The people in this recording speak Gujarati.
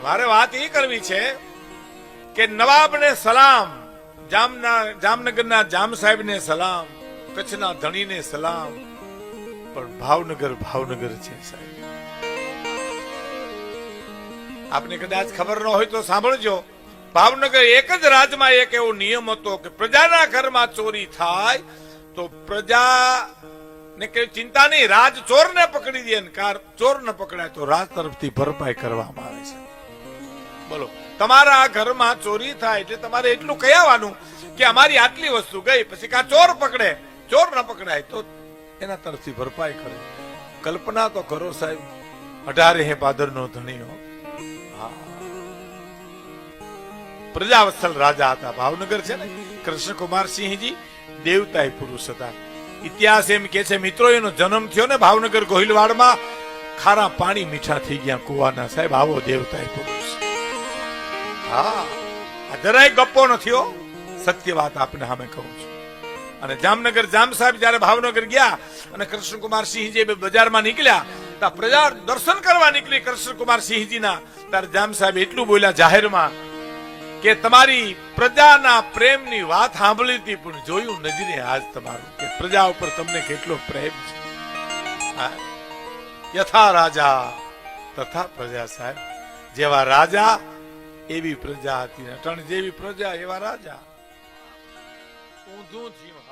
મારે વાત એ કરવી છે કે નવાબને સલામ, જામના, જામનગરના જામ સાહેબને સલામ, કચ્છના ધણીને સલામ. પણ ભાવનગર ભાવનગર છે સાહેબ. આપને કદાચ ખબર ન હોય તો સાંભળજો. ભાવનગર એક જ રાજમાં એક એવો નિયમ હતો કે પ્રજાના ઘરમાં ચોરી થાય તો પ્રજા ને કે ચિંતા નહીં, રાજ ચોર ને પકડી દે ને કાર ચોર ન પકડાય તો રાજ તરફથી ભરપાઈ કરવામાં આવે છે. બોલો, તમારા ઘરમાં ચોરી થાય એટલે તમારે એટલું કહેવાનું કે અમારી આટલી વસ્તુ ગઈ, પછી કા ચોર પકડે? ચોર ન પકડાય તો એના તરફથી ભરપાઈ કરે. કલ્પના તો કરો સાહેબ, અઢારે હે પાદર નો ધણીઓ પ્રજાવત્સલ રાજા હતા, ભાવનગર છે ને? કૃષ્ણકુમાર સિંહજી દેવતાય પુરુષ હતા. ઇતિહાસ એમ કે છે, મિત્રો, એનો જન્મ થયો ને ભાવનગર ગોહિલવાડમાં. ખારા પાણી મીઠા થઈ ગયા કુવાના. સાહેબ, આવો દેવતાય પુરુષ. હા જરાય ગપ્પો નથી હો સત્ય વાત આપને સામે કહું છું. અને જામનગર જામ સાહેબ જયારે ભાવનગર ગયા અને કૃષ્ણકુમાર સિંહજી બજારમાં નીકળ્યા ત્યાં પ્રજા દર્શન કરવા નીકળી કૃષ્ણકુમાર સિંહજીના. ત્યારે જામ સાહેબ એટલું બોલ્યા જાહેરમાં કે તમારી પ્રજાના પ્રેમની વાત સાંભળી હતી, પણ જોયું નજરે આજ તમારું કે પ્રજા ઉપર તમને કેટલો પ્રેમ છે? યથા રાજા, તથા પ્રજા સાહેબ, જેવા રાજા એવી પ્રજા હતી અટણ જેવી પ્રજા એવા રાજા. ઊંધું જીવન